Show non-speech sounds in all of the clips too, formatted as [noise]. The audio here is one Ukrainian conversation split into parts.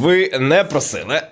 Ви не просили,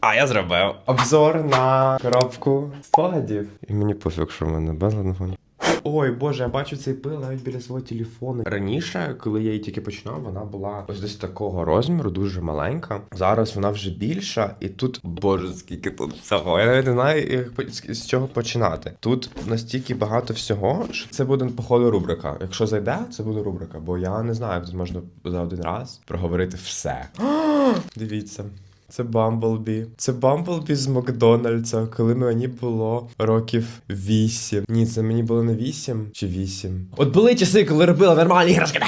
а я зробив. Обзор на коробку спогадів. І мені пофіг, що в мене безлад фоні. Ой, боже, я бачу цей пил навіть біля свого телефону. Раніше, коли я її тільки починав, вона була ось десь такого розміру, дуже маленька. Зараз вона вже більша, і тут, боже, скільки тут всього. Я навіть не знаю, як з чого починати. Тут настільки багато всього, що це буде походу рубрика. Якщо зайде, це буде рубрика, бо я не знаю, як тут можна за один раз проговорити все. [gasps] Дивіться. Це Бамблбі. Це Бамблбі з Макдональдса, коли мені було років 8. Ні, це мені було не 8 чи 8. От були часи, коли робила нормальні іграшки.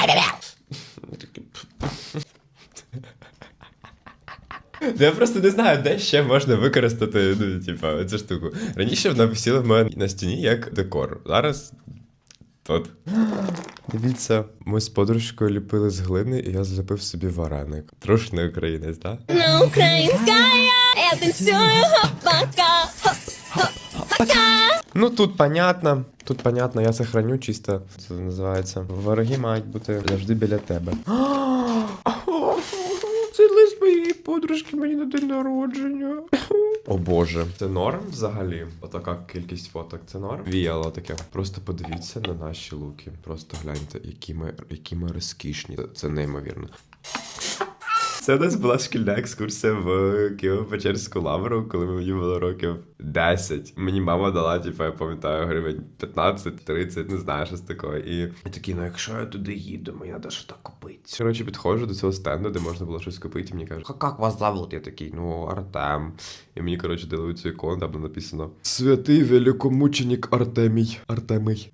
Я просто не знаю, де ще можна використати ну, типа, цю штуку. Раніше вона висіла в мене на стіні як декор. Зараз тут. Дивіться, ми з подружкою ліпили з глини, і я злепив собі вареник. Трошки не українець, так? Ну, українська я, я танцюю хопака. Ну тут понятно. Тут понятно, я сохраню чисто. Це називається. Вороги мають бути завжди біля тебе. Це лист моєї подружки мені на день народження. О боже, це норм взагалі. Отака кількість фоток. Це норм. Віяло таке. Просто подивіться на наші луки. Просто гляньте, які ми, які ми розкішні. Це, неймовірно. Це у нас була шкільна екскурсія в Києво-Печерську лавру, коли мені було років 10. Мені мама дала, типу, я пам'ятаю, гривень 15-30, не знаю, щось такого. І я такий, ну якщо я туди їду, мені треба щось купити. Короче, підходжу до цього стенду, де можна було щось купити, і мені кажуть, а як вас зовут? Я такий, ну, Артем. І мені, коротше, дали цю ікону, там написано Святий великомученик Артемій. Артемій.